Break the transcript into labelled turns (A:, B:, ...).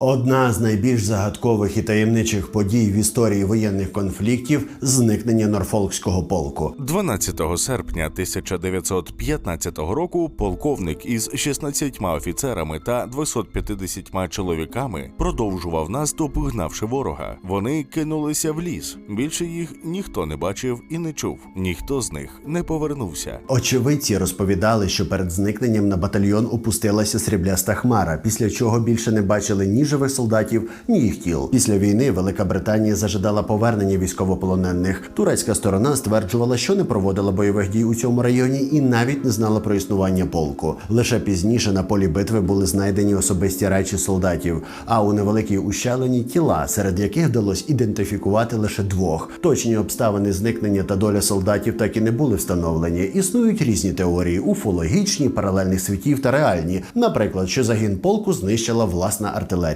A: Одна з найбільш загадкових і таємничих подій в історії воєнних конфліктів зникнення Норфолкського полку.
B: 12 серпня 1915 року полковник із 16 офіцерами та 250 чоловіками продовжував наступ, гнавши ворога. Вони кинулися в ліс. Більше їх ніхто не бачив і не чув. Ніхто з них не повернувся.
A: Очевидці розповідали, що перед зникненням на батальйон опустилася срібляста хмара, після чого більше не бачили ні живих солдатів, ні їх тіл. Після війни Велика Британія зажадала повернення військовополонених. Турецька сторона стверджувала, що не проводила бойових дій у цьому районі і навіть не знала про існування полку. Лише пізніше на полі битви були знайдені особисті речі солдатів, а у невеликій ущелині тіла, серед яких вдалося ідентифікувати лише двох. Точні обставини зникнення та доля солдатів так і не були встановлені. Існують різні теорії: уфологічні, паралельних світів та реальні. Наприклад, що загін полку знищила власна артилерія.